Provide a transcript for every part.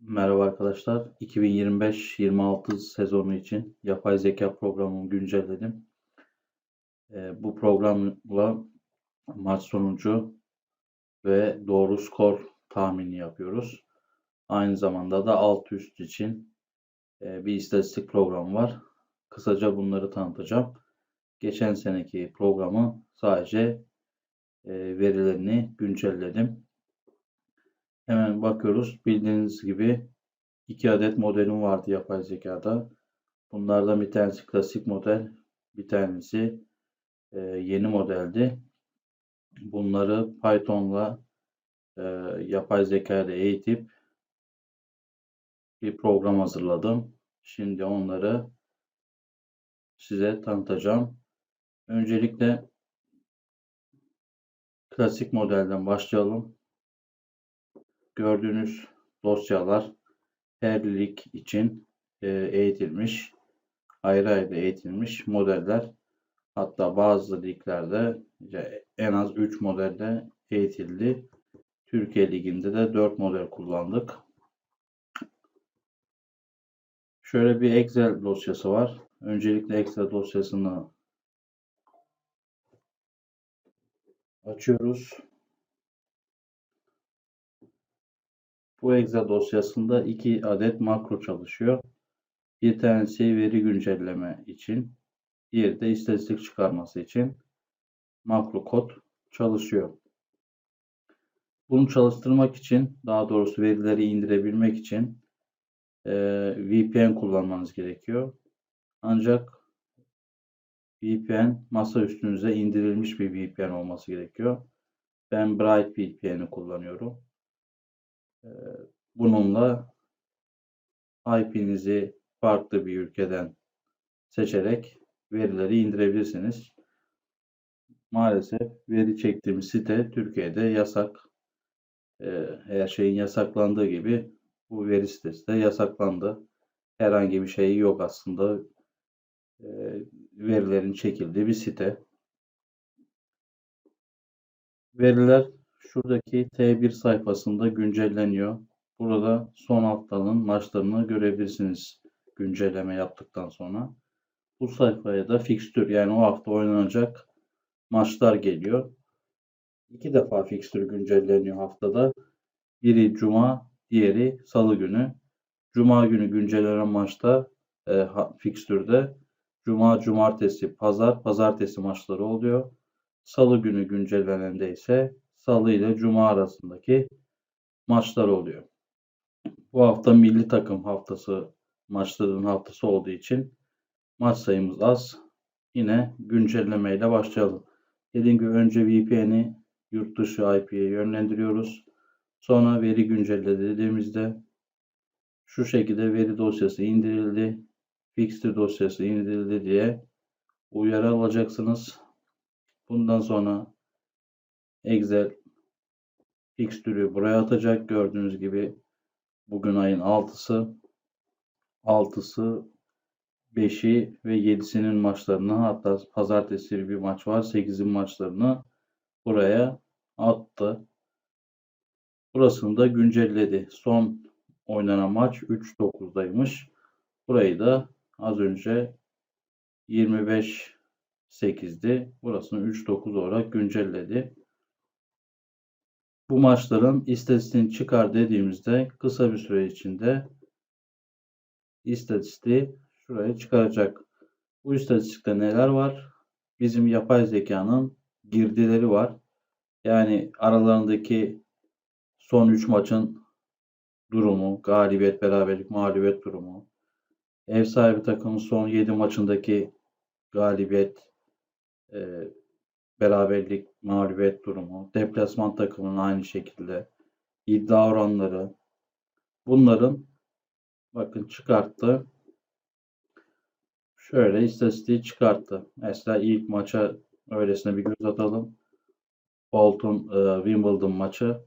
Merhaba arkadaşlar. 2025-26 sezonu için yapay zeka programımı güncelledim. Ee, bu programla maç sonucu ve doğru skor tahmini yapıyoruz. Aynı zamanda da alt üst için e, bir istatistik programı var. Kısaca bunları tanıtacağım. Geçen seneki programı sadece e, verilerini güncelledim. Hemen bakıyoruz. Bildiğiniz gibi iki adet modelim vardı yapay zekada. Bunlardan bir tanesi klasik model, bir tanesi e, yeni modeldi. Bunları Python'la e, yapay zeka ile eğitip bir program hazırladım. Şimdi onları size tanıtacağım. Öncelikle klasik modelden başlayalım. Gördüğünüz dosyalar her lig için e, eğitilmiş, ayrı ayrı eğitilmiş modeller. Hatta bazı liglerde en az 3 modelde eğitildi. Türkiye Ligi'nde de 4 model kullandık. Şöyle bir Excel dosyası var. Öncelikle Excel dosyasını açıyoruz. Bu Excel dosyasında iki adet makro çalışıyor. Bir tanesi veri güncelleme için, diğeri de istatistik çıkarması için makro kod çalışıyor. Bunu çalıştırmak için, daha doğrusu verileri indirebilmek için e, VPN kullanmanız gerekiyor. Ancak VPN masa üstünüze indirilmiş bir VPN olması gerekiyor. Ben Bright VPN'i kullanıyorum. Ee, bununla IP'nizi farklı bir ülkeden seçerek verileri indirebilirsiniz. Maalesef veri çektiğimiz site Türkiye'de yasak. Ee, her şeyin yasaklandığı gibi bu veri sitesi de yasaklandı. Herhangi bir şey yok aslında. Ee, verilerin çekildiği bir site. Veriler şuradaki T1 sayfasında güncelleniyor. Burada son haftanın maçlarını görebilirsiniz güncelleme yaptıktan sonra. Bu sayfaya da fixtür yani o hafta oynanacak maçlar geliyor. İki defa fixtür güncelleniyor haftada. Biri cuma, diğeri salı günü. Cuma günü güncellenen maçta e, fikstürde cuma, cumartesi, pazar, pazartesi maçları oluyor. Salı günü güncellenende ise Salı ile Cuma arasındaki maçlar oluyor. Bu hafta milli takım haftası maçların haftası olduğu için maç sayımız az. Yine güncellemeyle başlayalım. Dediğim gibi önce VPN'i yurt dışı IP'ye yönlendiriyoruz. Sonra veri güncelle dediğimizde şu şekilde veri dosyası indirildi, fixture dosyası indirildi diye uyarı alacaksınız. Bundan sonra Excel fixtürü buraya atacak. Gördüğünüz gibi bugün ayın 6'sı 6'sı 5'i ve 7'sinin maçlarını hatta pazartesi bir maç var 8'in maçlarını buraya attı. Burasını da güncelledi. Son oynanan maç 3-9'daymış. Burayı da az önce 25-8'di. Burasını 3-9 olarak güncelledi. Bu maçların istatistiğini çıkar dediğimizde kısa bir süre içinde istatistiği şuraya çıkaracak. Bu istatistikte neler var? Bizim yapay zekanın girdileri var. Yani aralarındaki son 3 maçın durumu, galibiyet, beraberlik, mağlubiyet durumu, ev sahibi takımın son 7 maçındaki galibiyet, e, beraberlik, mağlubiyet durumu, deplasman takımının aynı şekilde iddia oranları bunların bakın çıkarttı. Şöyle istatistiği çıkarttı. Mesela ilk maça öylesine bir göz atalım. Bolton e, Wimbledon maçı.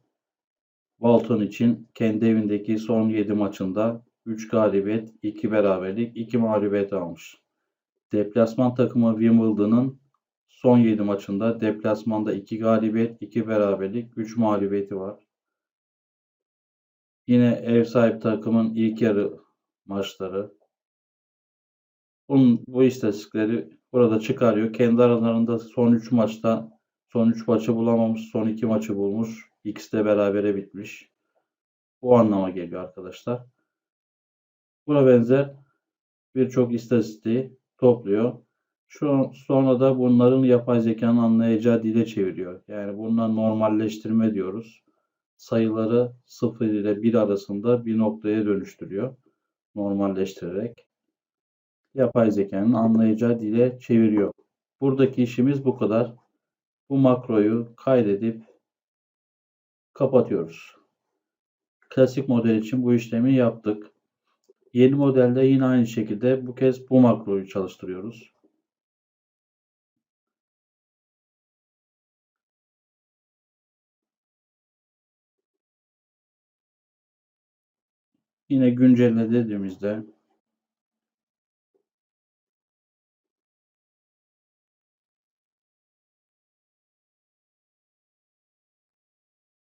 Bolton için kendi evindeki son 7 maçında 3 galibiyet, 2 beraberlik, 2 mağlubiyet almış. Deplasman takımı Wimbledon'ın Son 7 maçında deplasmanda 2 galibiyet, 2 beraberlik, 3 mağlubiyeti var. Yine ev sahibi takımın ilk yarı maçları. Bunun, bu istatistikleri burada çıkarıyor. Kendi aralarında son 3 maçta son 3 maçı bulamamış, son 2 maçı bulmuş. İkisi de berabere bitmiş. Bu anlama geliyor arkadaşlar. Buna benzer birçok istatistiği topluyor. Şu sonra da bunların yapay zekanın anlayacağı dile çeviriyor. Yani bunlar normalleştirme diyoruz. Sayıları 0 ile 1 arasında bir noktaya dönüştürüyor. Normalleştirerek. Yapay zekanın anlayacağı dile çeviriyor. Buradaki işimiz bu kadar. Bu makroyu kaydedip kapatıyoruz. Klasik model için bu işlemi yaptık. Yeni modelde yine aynı şekilde bu kez bu makroyu çalıştırıyoruz. Yine güncelle dediğimizde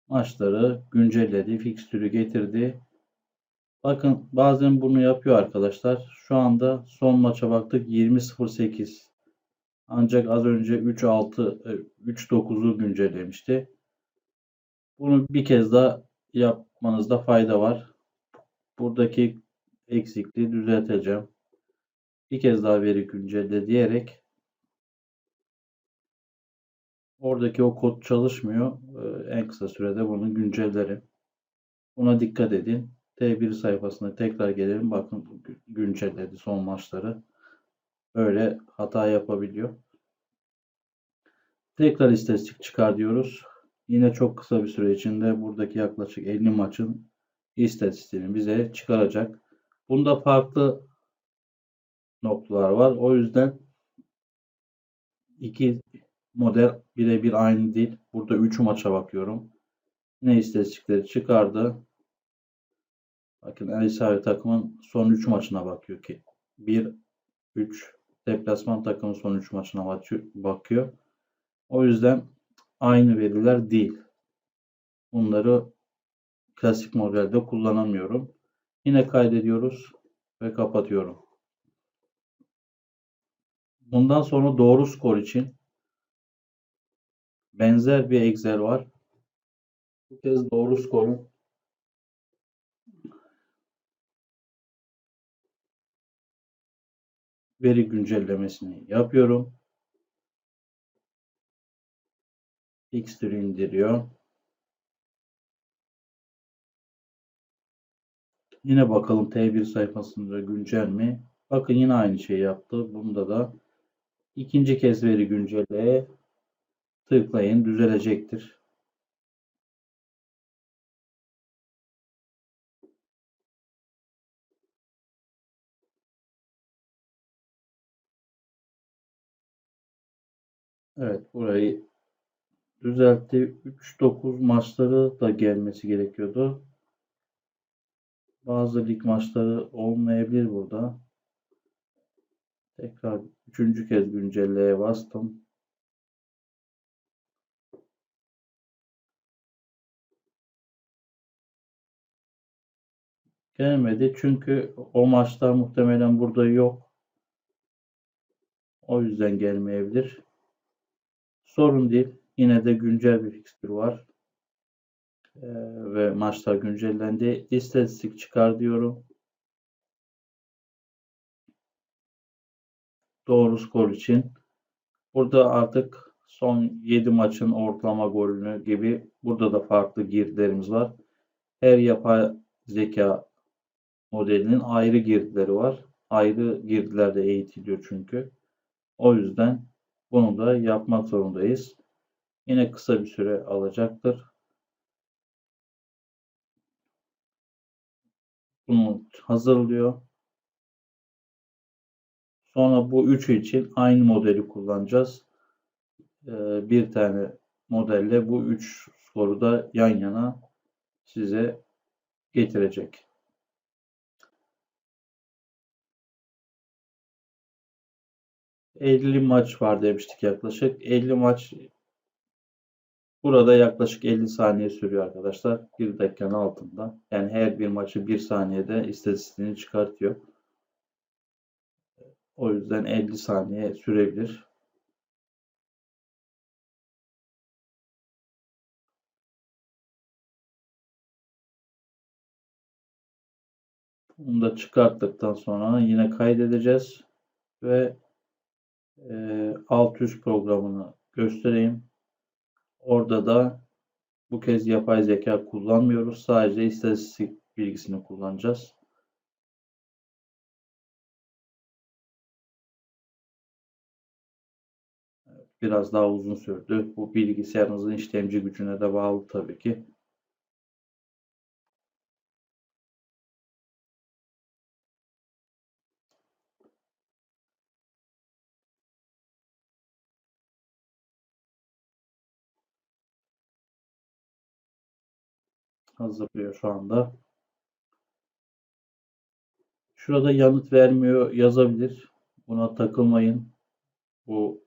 maçları güncelledi, fikstürü getirdi. Bakın bazen bunu yapıyor arkadaşlar. Şu anda son maça baktık 20.08. Ancak az önce 3.6 3.9'u e, güncellemişti. Bunu bir kez daha yapmanızda fayda var. Buradaki eksikliği düzelteceğim. Bir kez daha veri güncelle diyerek oradaki o kod çalışmıyor. Ee, en kısa sürede bunu güncellerim. Buna dikkat edin. T1 sayfasına tekrar gelelim. Bakın güncelledi son maçları. Böyle hata yapabiliyor. Tekrar istatistik çıkar diyoruz. Yine çok kısa bir süre içinde buradaki yaklaşık 50 maçın istatistiğini bize çıkaracak. Bunda farklı noktalar var. O yüzden iki model birebir aynı değil. Burada 3 maça bakıyorum. Ne istatistikleri çıkardı. Bakın El Savi takımın son 3 maçına bakıyor ki 1 3 deplasman takımın son 3 maçına bakıyor. O yüzden aynı veriler değil. Bunları klasik modelde kullanamıyorum. Yine kaydediyoruz ve kapatıyorum. Bundan sonra doğru skor için benzer bir Excel var. Bu kez doğru skorun veri güncellemesini yapıyorum. X'tir indiriyor. Yine bakalım T1 sayfasında güncel mi? Bakın yine aynı şey yaptı. Bunda da ikinci kez veri güncelleye tıklayın düzelecektir. Evet burayı düzeltti. 3-9 maçları da gelmesi gerekiyordu. Bazı lig maçları olmayabilir burada. Tekrar üçüncü kez güncelleye bastım. Gelmedi çünkü o maçlar muhtemelen burada yok. O yüzden gelmeyebilir. Sorun değil. Yine de güncel bir fikstür var. Ee, ve maçlar güncellendi. İstatistik çıkar diyorum. Doğru skor için. Burada artık son 7 maçın ortalama golünü gibi burada da farklı girdilerimiz var. Her yapay zeka modelinin ayrı girdileri var. Ayrı girdilerde eğitiliyor çünkü. O yüzden bunu da yapmak zorundayız. Yine kısa bir süre alacaktır. Bunu hazırlıyor. Sonra bu üçü için aynı modeli kullanacağız. Ee, bir tane modelle bu üç soru da yan yana size getirecek. ...50 maç var demiştik yaklaşık. 50 maç Burada yaklaşık 50 saniye sürüyor arkadaşlar. 1 dakikanın altında. Yani her bir maçı 1 saniyede istatistiğini çıkartıyor. O yüzden 50 saniye sürebilir. Bunu da çıkarttıktan sonra yine kaydedeceğiz ve e, alt üst programını göstereyim. Orada da bu kez yapay zeka kullanmıyoruz. Sadece istatistik bilgisini kullanacağız. Biraz daha uzun sürdü. Bu bilgisayarınızın işlemci gücüne de bağlı tabii ki. Hazırlıyor şu anda. Şurada yanıt vermiyor yazabilir. Buna takılmayın. Bu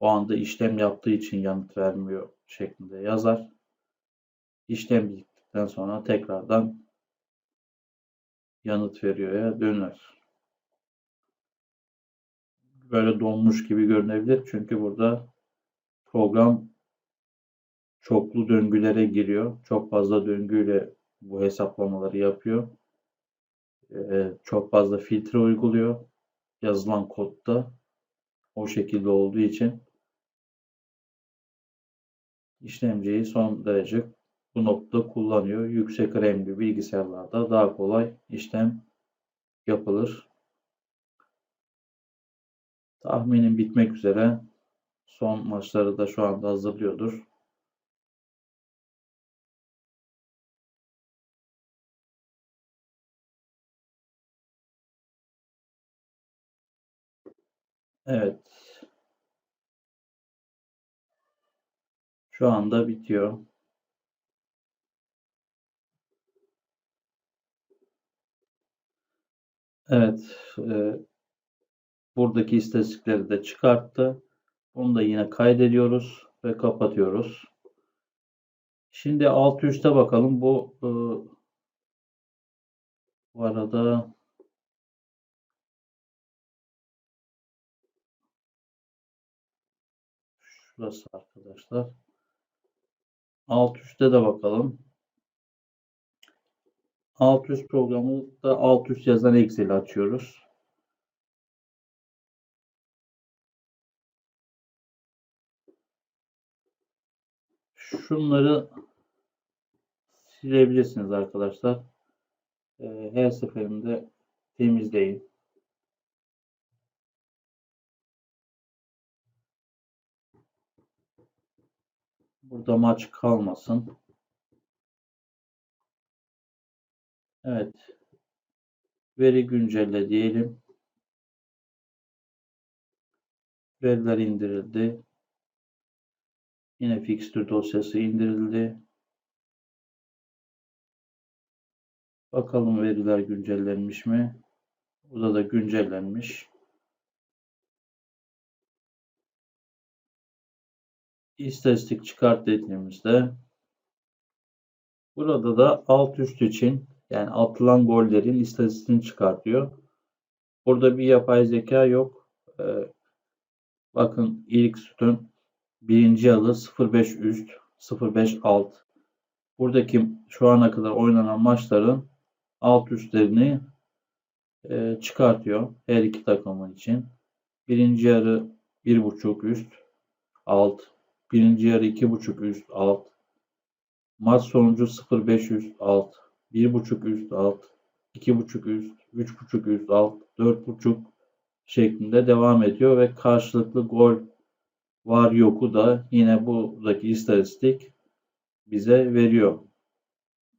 o anda işlem yaptığı için yanıt vermiyor şeklinde yazar. İşlem bittikten sonra tekrardan yanıt veriyor ya döner. Böyle donmuş gibi görünebilir. Çünkü burada program çoklu döngülere giriyor. Çok fazla döngüyle bu hesaplamaları yapıyor. Ee, çok fazla filtre uyguluyor. Yazılan kodda o şekilde olduğu için işlemciyi son derece bu noktada kullanıyor. Yüksek RAM'li bilgisayarlarda daha kolay işlem yapılır. Tahminim bitmek üzere. Son maçları da şu anda hazırlıyordur. Evet. Şu anda bitiyor. Evet. E, buradaki istatistikleri de çıkarttı. Bunu da yine kaydediyoruz ve kapatıyoruz. Şimdi alt üste bakalım. Bu e, bu arada şurası arkadaşlar. Alt üstte de bakalım. Alt üst programı da alt üst yazan Excel açıyoruz. Şunları silebilirsiniz arkadaşlar. Ee, her seferinde temizleyin. Burada maç kalmasın. Evet. Veri güncelle diyelim. Veriler indirildi. Yine fixture dosyası indirildi. Bakalım veriler güncellenmiş mi? Burada da güncellenmiş. İstatistik çıkart dediğimizde burada da alt üst için yani atılan gollerin istatistiğini çıkartıyor. Burada bir yapay zeka yok. Ee, bakın ilk sütun birinci adı 05 üst 05 alt. Buradaki şu ana kadar oynanan maçların alt üstlerini e, çıkartıyor her iki takımın için. Birinci yarı bir buçuk üst alt. Birinci yarı iki buçuk üst alt. Maç sonucu 0.5 üst alt. 1.5 üst alt, 2.5 üst, 3.5 üst alt, 4.5 şeklinde devam ediyor ve karşılıklı gol var yoku da yine buradaki istatistik bize veriyor.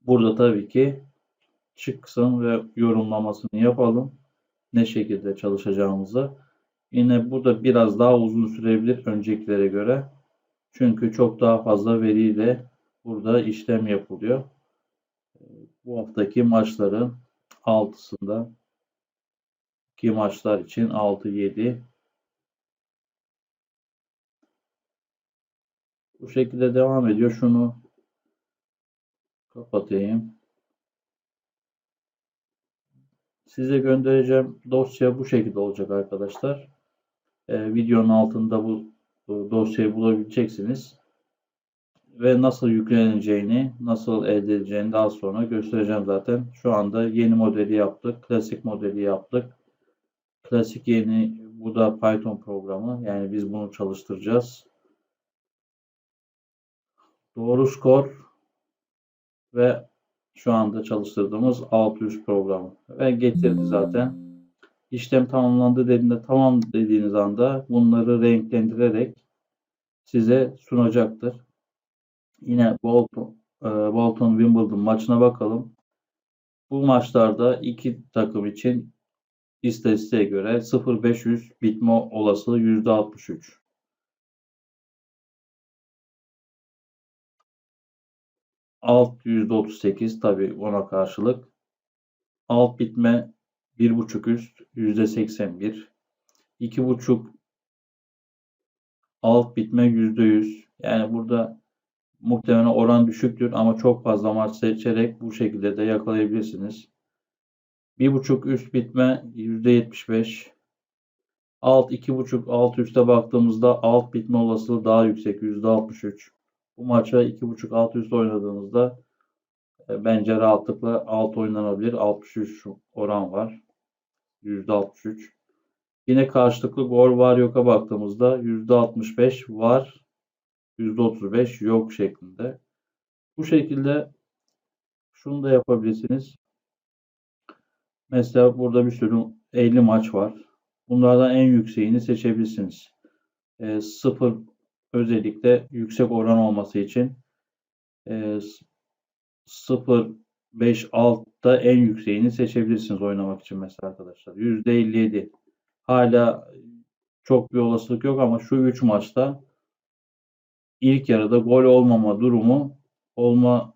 Burada tabii ki çıksın ve yorumlamasını yapalım. Ne şekilde çalışacağımızı. Yine bu da biraz daha uzun sürebilir öncekilere göre. Çünkü çok daha fazla veriyle burada işlem yapılıyor bu haftaki maçların altısında ki maçlar için 6-7 Bu şekilde devam ediyor. Şunu kapatayım. Size göndereceğim dosya bu şekilde olacak arkadaşlar. Ee, videonun altında bu dosyayı bulabileceksiniz. Ve nasıl yükleneceğini, nasıl elde edeceğini daha sonra göstereceğim zaten. Şu anda yeni modeli yaptık. Klasik modeli yaptık. Klasik yeni bu da Python programı. Yani biz bunu çalıştıracağız. Doğru skor ve şu anda çalıştırdığımız 600 programı. Ve getirdi zaten. İşlem tamamlandı dediğinde tamam dediğiniz anda bunları renklendirerek size sunacaktır. Yine Bolton, e, Bolton Wimbledon maçına bakalım. Bu maçlarda iki takım için istatistiğe göre 0-500 bitme olasılığı %63. Alt %38 tabi ona karşılık. Alt bitme 1.5 üst %81. 2.5 alt bitme %100. Yani burada muhtemelen oran düşüktür ama çok fazla maç seçerek bu şekilde de yakalayabilirsiniz. 1.5 üst bitme %75. Alt 2.5 alt üste baktığımızda alt bitme olasılığı daha yüksek %63. Bu maça 2.5 alt üst oynadığınızda e, bence rahatlıkla alt oynanabilir. 63 oran var. %63. Yine karşılıklı gol var yoka baktığımızda %65 var. %35 yok şeklinde. Bu şekilde şunu da yapabilirsiniz. Mesela burada bir sürü 50 maç var. Bunlardan en yükseğini seçebilirsiniz. E, sıfır özellikle yüksek oran olması için e, 0 5 altta en yükseğini seçebilirsiniz oynamak için mesela arkadaşlar. %57. Hala çok bir olasılık yok ama şu 3 maçta ilk yarıda gol olmama durumu olma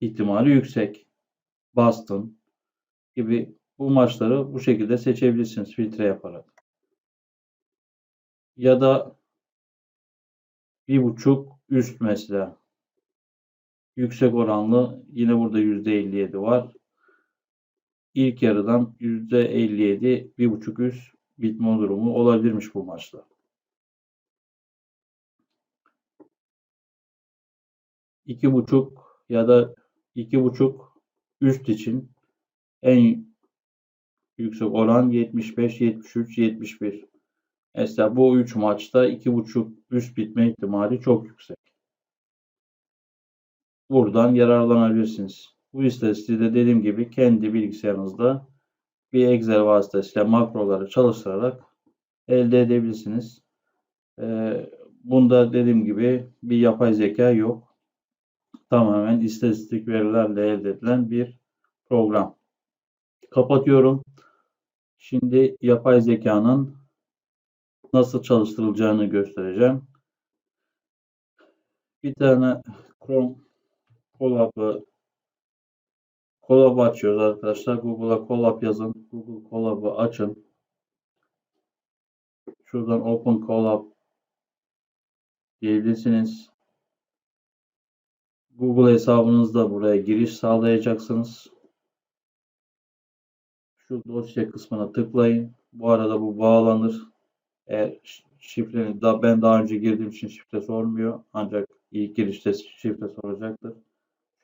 ihtimali yüksek. Boston gibi bu maçları bu şekilde seçebilirsiniz filtre yaparak. Ya da bir buçuk üst mesela. Yüksek oranlı yine burada %57 var. İlk yarıdan %57 bir buçuk üst bitme durumu olabilirmiş bu maçta. iki buçuk ya da iki buçuk üst için en yüksek oran 75, 73, 71. Mesela bu 3 maçta 2.5 üst bitme ihtimali çok yüksek. Buradan yararlanabilirsiniz. Bu istatistiği de dediğim gibi kendi bilgisayarınızda bir Excel vasıtasıyla makroları çalıştırarak elde edebilirsiniz. Ee, bunda dediğim gibi bir yapay zeka yok. Tamamen istatistik verilerle elde edilen bir program. Kapatıyorum. Şimdi yapay zekanın nasıl çalıştırılacağını göstereceğim. Bir tane Chrome Collab'ı Collab açıyoruz arkadaşlar. Google'a Collab yazın. Google Collab'ı açın. Şuradan Open Collab diyebilirsiniz. Google hesabınızda buraya giriş sağlayacaksınız. Şu dosya kısmına tıklayın. Bu arada bu bağlanır. Eğer şifreni da ben daha önce girdiğim için şifre sormuyor. Ancak ilk girişte şifre soracaktır.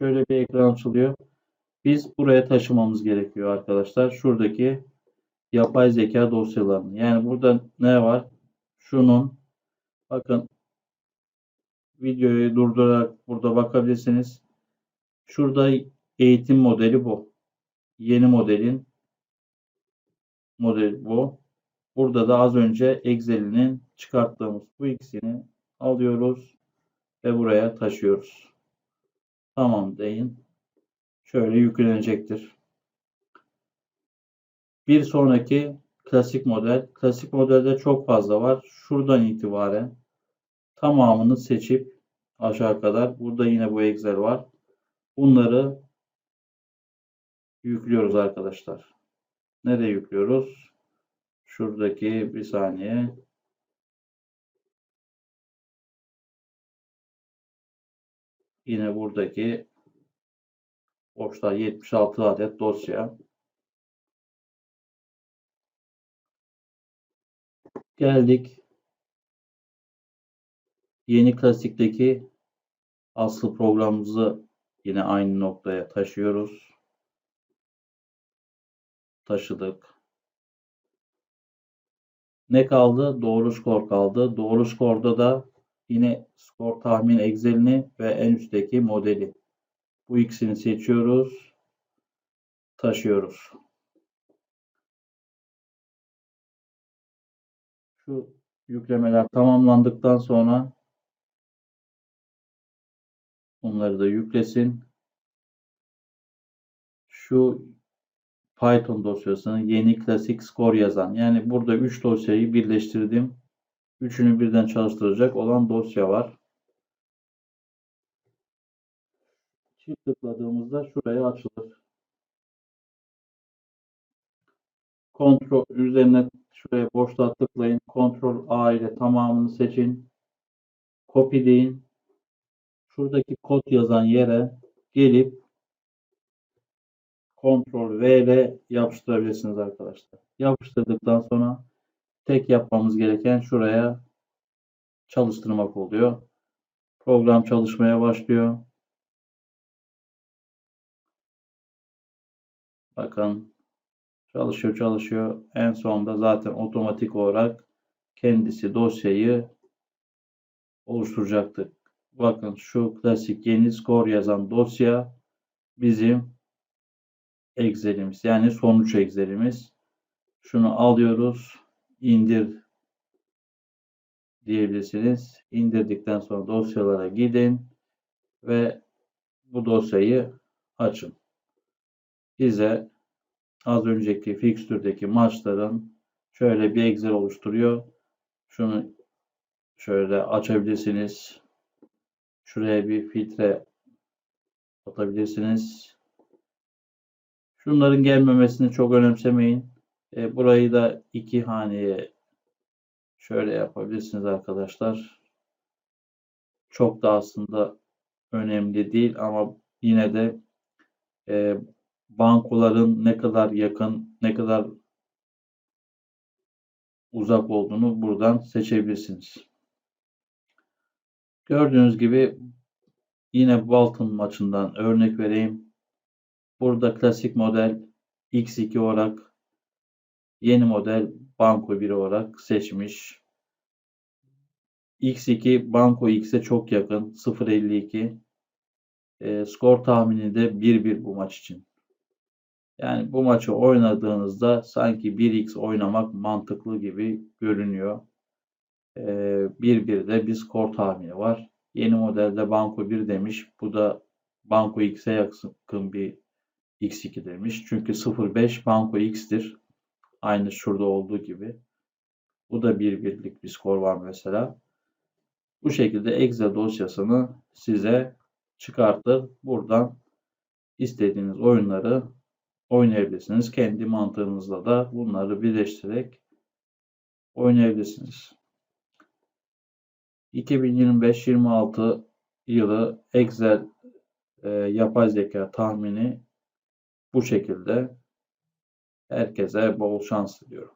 Şöyle bir ekran açılıyor. Biz buraya taşımamız gerekiyor arkadaşlar. Şuradaki yapay zeka dosyalarını. Yani burada ne var? Şunun bakın videoyu durdurarak burada bakabilirsiniz. Şurada eğitim modeli bu. Yeni modelin model bu. Burada da az önce Excel'inin çıkarttığımız bu ikisini alıyoruz ve buraya taşıyoruz. Tamam deyin. Şöyle yüklenecektir. Bir sonraki klasik model. Klasik modelde çok fazla var. Şuradan itibaren tamamını seçip aşağı kadar. Burada yine bu Excel var. Bunları yüklüyoruz arkadaşlar. Nereye yüklüyoruz? Şuradaki bir saniye. Yine buradaki boşta 76 adet dosya. Geldik. Yeni klasikteki asıl programımızı yine aynı noktaya taşıyoruz. Taşıdık. Ne kaldı? Doğru skor kaldı. Doğru skorda da yine skor tahmin Excel'ini ve en üstteki modeli. Bu ikisini seçiyoruz. Taşıyoruz. Şu yüklemeler tamamlandıktan sonra bunları da yüklesin. Şu Python dosyasını yeni klasik skor yazan. Yani burada 3 dosyayı birleştirdim. Üçünü birden çalıştıracak olan dosya var. Çift tıkladığımızda şuraya açılır. Kontrol üzerine şuraya boşluğa tıklayın. Kontrol A ile tamamını seçin. Copy deyin. Şuradaki kod yazan yere gelip Ctrl V ile yapıştırabilirsiniz arkadaşlar. Yapıştırdıktan sonra tek yapmamız gereken şuraya çalıştırmak oluyor. Program çalışmaya başlıyor. Bakın çalışıyor çalışıyor. En sonunda zaten otomatik olarak kendisi dosyayı oluşturacaktır. Bakın şu klasik yeni skor yazan dosya bizim Excel'imiz yani sonuç Excel'imiz. Şunu alıyoruz. İndir diyebilirsiniz. İndirdikten sonra dosyalara gidin ve bu dosyayı açın. Bize az önceki fixtürdeki maçların şöyle bir Excel oluşturuyor. Şunu şöyle açabilirsiniz. Şuraya bir filtre atabilirsiniz. Şunların gelmemesini çok önemsemeyin. E, burayı da iki haneye şöyle yapabilirsiniz arkadaşlar. Çok da aslında önemli değil ama yine de e, bankoların ne kadar yakın, ne kadar uzak olduğunu buradan seçebilirsiniz. Gördüğünüz gibi yine Bolton maçından örnek vereyim. Burada klasik model X2 olarak yeni model Banco 1 olarak seçmiş. X2 Banco X'e çok yakın 0.52. E, skor tahmini de 1-1 bu maç için. Yani bu maçı oynadığınızda sanki 1x oynamak mantıklı gibi görünüyor. 1-1'de ee, bir skor tahmini var. Yeni modelde Banco 1 demiş. Bu da Banco X'e yakın bir X2 demiş. Çünkü 0.5 Banco X'tir. Aynı şurada olduğu gibi. Bu da 1-1'lik bir skor var mesela. Bu şekilde Excel dosyasını size çıkartır. Buradan istediğiniz oyunları oynayabilirsiniz. Kendi mantığınızla da bunları birleştirerek oynayabilirsiniz. 2025-26 yılı Excel e, yapay zeka tahmini bu şekilde. Herkese bol şans diliyorum.